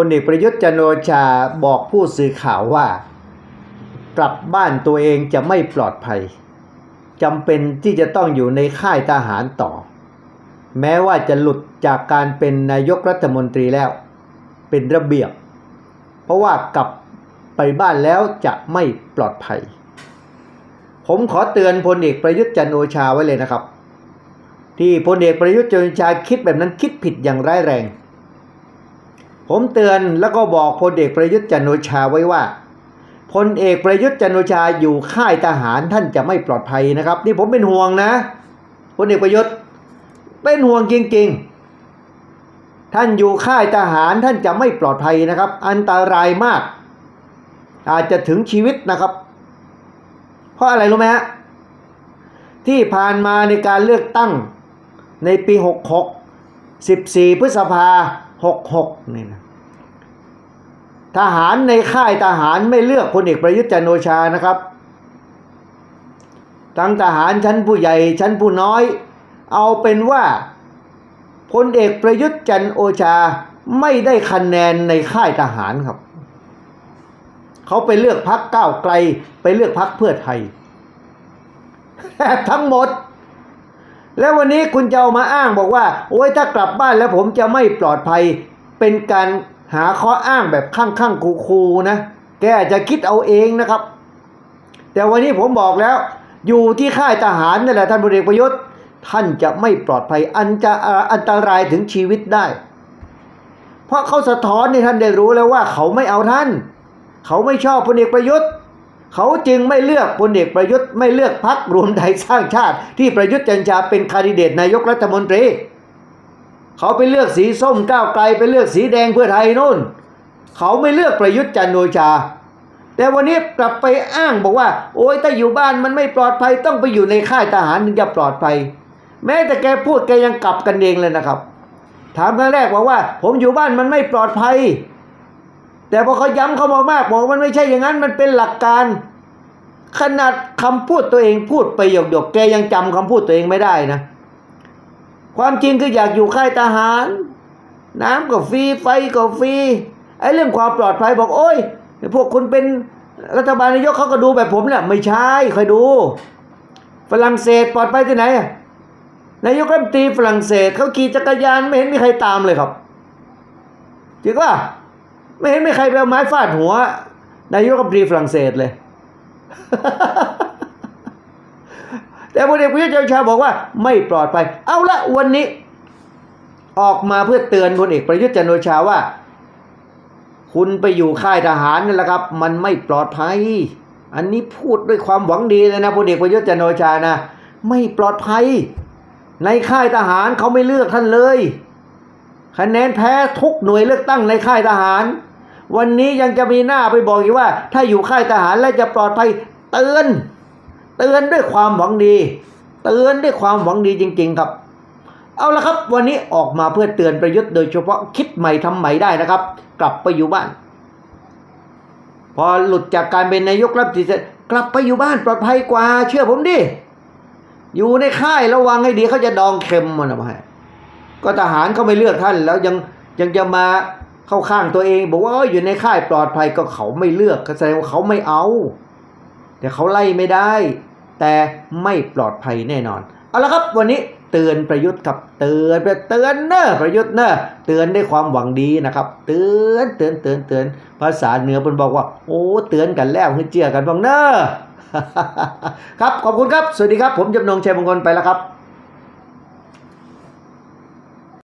พลเอกประยุทธ์จันโอชาบอกผู้สื่อข่าวว่า กลับบ้านตัวเองจะไม่ปลอดภัยจำเป็นที่จะต้องอยู่ในค่ายทหารต่อ แม้ว่าจะหลุดจากการเป็นนายกรัฐมนตรีแล้ว เป็นระเบียบ เพราะว่ากลับไปบ้านแล้วจะไม่ปลอดภัย ผมขอเตือนพลเอกประยุทธ์จันโอชาไว้เลยนะครับ ที่พลเอกประยุทธ์จันโอชาคิดแบบนั้นคิดผิดอย่างร้ายแรง ผมเตือนแล้วก็บอกพลเอกประยุทธ์จันโอชาไว้ว่าพลเอกประยุทธ์จันโอชาอยู่ค่ายทหารท่านจะไม่ปลอดภัยนะครับ นี่ผมเป็นห่วงนะพลเอกประยุทธ์เป็นห่วงจริงๆ ท่านอยู่ค่ายทหารท่านจะไม่ปลอดภัยนะครับ อันตรายมาก อาจจะถึงชีวิตนะครับ เพราะอะไรรู้ไหมฮะที่ผ่านมาในการเลือกตั้งในปี 66 14 พฤษภา 66นี่นะทหารในค่ายทหารไม่เลือกพลเอกประยุทธ์จันโอชานะครับ ทั้งทหารชั้นผู้ใหญ่ชั้นผู้น้อย เอาเป็นว่าพลเอกประยุทธ์จันโอชาไม่ได้คะแนนในค่ายทหารครับ เขาไปเลือกพักก้าวไกล ไปเลือกพักเพื่อไทย ทั้งหมด แล้ววันนี้คุณจะเอามาอ้างบอกว่า โอ้ยถ้ากลับบ้านแล้วผมจะไม่ปลอดภัย เป็นการหาข้ออ้างแบบข้างข้างคูคูๆนะ แกอาจจะคิดเอาเองนะครับ แต่วันนี้ผมบอกแล้ว อยู่ที่ค่ายทหารนั่นแหละท่านพลเอกประยุทธ์ ท่านจะไม่ปลอดภัยอันจะอันตรายถึงชีวิตได้ เพราะเขาสะท้อนให้ท่านได้รู้แล้วว่าเขาไม่เอาท่าน เขาไม่ชอบพลเอกประยุทธ์ เขาจึงไม่เลือกพลเอกประยุทธ์ไม่เลือกพักรวมไทยสร้างชาติ ที่ประยุทธ์จันทร์ชาเป็นคาดิเดตนายกรัฐมนตรี เขาไปเลือกสีส้มก้าวไกลไปเลือกสีแดงเพื่อไทยนู่น เขาไม่เลือกประยุทธ์จันทร์โอชา แต่วันนี้กลับไปอ้างบอกว่า โอ้ยถ้าอยู่บ้านมันไม่ปลอดภัยต้องไปอยู่ในค่ายทหารถึงจะปลอดภัย แม้แต่แกพูดแกยังกลับกันเองเลยนะครับ ถามครั้งแรกบอกว่า ผมอยู่บ้านมันไม่ปลอดภัย แต่พอเขาย้ำเขามามากบอกว่ามันไม่ใช่อย่างนั้นมันเป็นหลักการ ขนาดคำพูดตัวเองพูดไปหยกๆแกยังจำคำพูดตัวเองไม่ได้นะ ความจริงคืออยากอยู่ค่ายทหาร น้ำก็ฟรีไฟก็ฟรีไอ้เรื่องความปลอดภัยบอกโอ้ยพวกคุณเป็นรัฐบาลนายกเขาก็ดูแบบผมแหละไม่ใช่คอยดู ฝรั่งเศสปลอดภัยที่ไหนนายกรัฐมนตรีฝรั่งเศสเขาขี่จักรยานไม่เห็นมีใครตามเลยครับจริงว่า ไม่เห็นมีใครไปเอาไม้ฟาดหัว นายกรัฐมนตรีฝรั่งเศสเลย แต่พลเอกประยุทธ์จันทร์โอชาบอกว่าไม่ปลอดภัย เอาละวันนี้ ออกมาเพื่อเตือนพลเอกประยุทธ์จันทร์โอชาว่า คุณไปอยู่ค่ายทหารนั่นแหละครับ มันไม่ปลอดภัย อันนี้พูดด้วยความหวังดีเลยนะพลเอกประยุทธ์จันทร์โอชานะ ไม่ปลอดภัย ในค่ายทหารเขาไม่เลือกท่านเลยคะแนนแพ้ทุกหน่วยเลือกตั้งในค่ายทหาร วันนี้ยังจะมีหน้าไปบอกอีกว่า ถ้าอยู่ค่ายทหารแล้วจะปลอดภัยเตือนเตือนด้วยความหวังดี เตือนด้วยความหวังดีจริง ๆ ครับ เอาละครับ วันนี้ออกมาเพื่อเตือนประยุทธ์โดยเฉพาะคิดใหม่ทำใหม่ได้นะครับ กลับไปอยู่บ้าน พอหลุดจากการเป็นนายกรัฐมนตรีเสร็จกลับไปอยู่บ้านปลอดภัยกว่า เชื่อผมดิอยู่ในค่ายระวังให้ดีเขาจะดองเค็มมันออกมาก็ทหารเขาไม่เลือกท่านแล้วยังยังจะมา เข้าข้างตัวเองบอกว่าอยู่ในค่ายปลอดภัยก็เขาไม่เลือกแสดงว่าเขาไม่เอาแต่เขาไล่ไม่ได้ แต่ไม่ปลอดภัยแน่นอน เอาละครับวันนี้เตือนประยุทธ์ครับเตือนเตือนเนอะประยุทธ์เนอะเตือนด้วยความหวังดีนะครับ เตือนเตือนเตือนเตือนภาษาเหนือเป็นบอกว่า โอ้เตือนกันแล้วให้เจียกันบ้างเนอะครับขอบคุณครับ สวัสดีครับ ผมจำนงชัยมงคลไปแล้วครับ